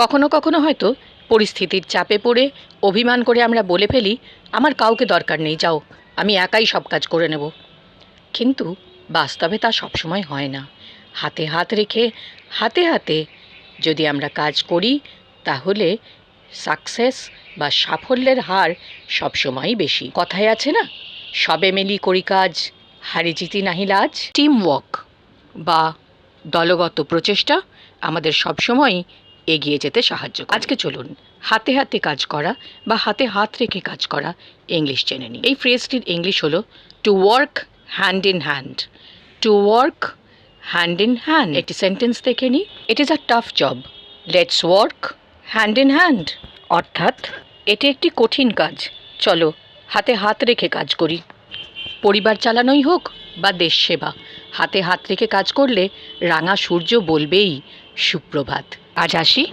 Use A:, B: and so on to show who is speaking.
A: কখনো কখনো হয়তো পরিস্থিতির চাপে পড়ে, অভিমান করে আমরা বলে ফেলি, আমার কাউকে দরকার নেই, যাও, আমি একাই সব কাজ করে নেব। কিন্তু বাস্তবে তা সবসময় হয় না। হাতে হাত রেখে, হাতে হাতে যদি আমরা কাজ করি, তাহলে সাকসেস বা সাফল্যের হার সবসময়ই বেশি। কথায় আছে না, সবে মিলি করি কাজ, হারে জিতি নাহি লাজ। টিম ওয়ার্ক বা দলগত প্রচেষ্টা আমাদের সবসময়ই এগিয়ে যেতে সাহায্য। আজকে চলুন, হাতে হাতে কাজ করা বা হাতে হাত রেখে কাজ করা ইংলিশ জেনে নিই। এই ফ্রেজটির ইংলিশ হলো to work hand in hand to work hand in hand একটি সেন্টেন্স দেখে নিই। It is a tough job let's work hand in hand অর্থাৎ, এটি একটি কঠিন কাজ। চলো, হাতে হাত রেখে কাজ করি। পরিবার চালানোই হোক বা দেশ সেবা। হাতে হাত রেখে কাজ করলে রাঙা সূর্য বলবেই সুপ্রভাত। আজ আসি।